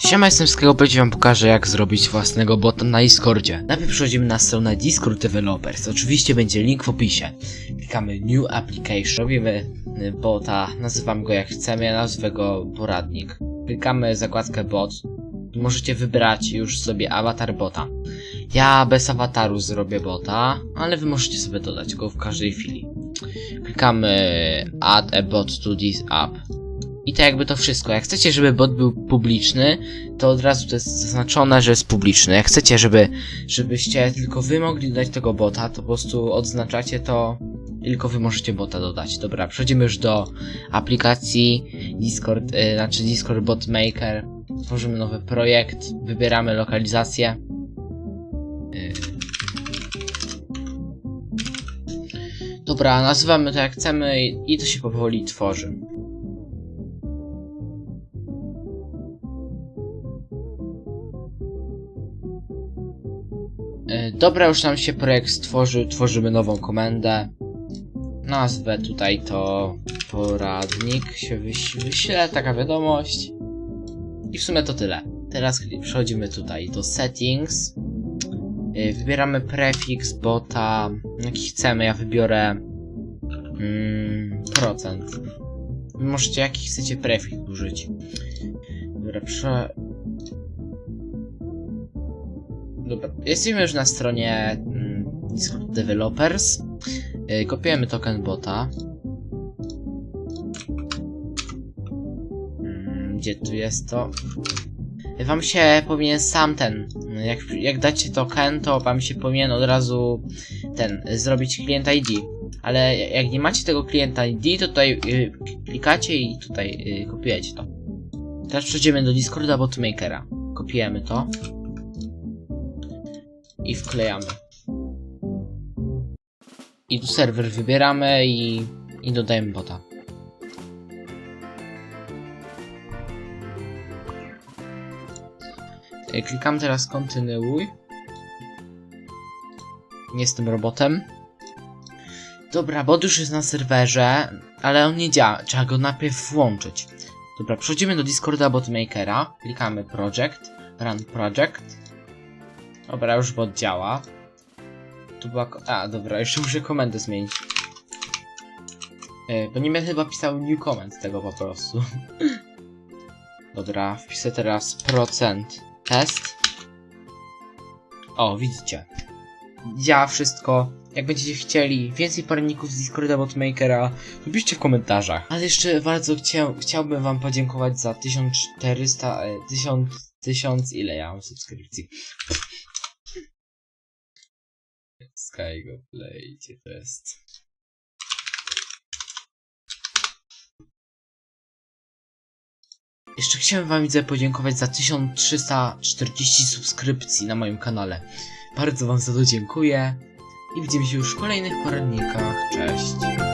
Siema, jestem Skybait i wam pokażę jak zrobić własnego bota na Discordzie. Najpierw przechodzimy na stronę Discord Developers, oczywiście będzie link w opisie. Klikamy New Application, robimy y, bota, nazywamy go jak chcemy, ja nazwę go poradnik. Klikamy zakładkę bot, możecie wybrać już sobie awatar bota. Ja bez awataru zrobię bota, ale wy możecie sobie dodać go w każdej chwili. Klikamy Add a bot to this app. I to jakby to wszystko. Jak chcecie, żeby bot był publiczny, to od razu to jest zaznaczone, że jest publiczny. Jak chcecie, żeby, żebyście tylko wy mogli dodać tego bota, to po prostu odznaczacie to, tylko wy możecie bota dodać. Dobra, przechodzimy już do aplikacji Discord, y, znaczy Discord Bot Maker. Tworzymy nowy projekt, wybieramy lokalizację. Y. Dobra, nazywamy to jak chcemy i to się powoli tworzy. Dobra, już nam się projekt stworzył, tworzymy nową komendę. Nazwę tutaj to poradnik się wyś wyśle, taka wiadomość. I w sumie to tyle. Teraz przechodzimy tutaj do settings. E, Wybieramy prefiks bota, jaki chcemy, ja wybiorę mm, procent. Możecie jaki chcecie prefiks użyć. Dobra, prze... Dobra, jesteśmy już na stronie mm, Discord Developers. Yy, kopiujemy token bota. Mm, Gdzie tu jest to? Wam się powinien sam ten, jak, jak dacie token, to wam się powinien od razu ten, zrobić klient ID. Ale jak nie macie tego klienta ID, to tutaj yy, klikacie i tutaj yy, kopiujecie to. Teraz przejdziemy do Discorda Botmakera. Kopiujemy to i wklejamy. I tu serwer wybieramy i, i dodajemy bota. Klikam teraz kontynuuj. Nie jestem robotem. Dobra, bot już jest na serwerze, ale on nie działa. Trzeba go najpierw włączyć. Dobra, przechodzimy do Discorda Botmakera. Klikamy Project, Run Project. Dobra, już bot działa. Tu była. A, dobra, jeszcze muszę komendę zmienić. Yy, bo nie będę chyba pisał new comment tego po prostu. dobra, wpiszę teraz procent test. O, widzicie. Działa wszystko. Jak będziecie chcieli więcej poradników z Discorda Botmakera, to piszcie w komentarzach. Ale jeszcze bardzo chciał, chciałbym wam podziękować za 1400, e, 1000, 1000, ile ja mam subskrypcji. Sky go play, gdzie to jest? Jeszcze chciałem wam widzę podziękować za 1340 subskrypcji na moim kanale. Bardzo wam za to dziękuję i widzimy się już w kolejnych poradnikach. Cześć!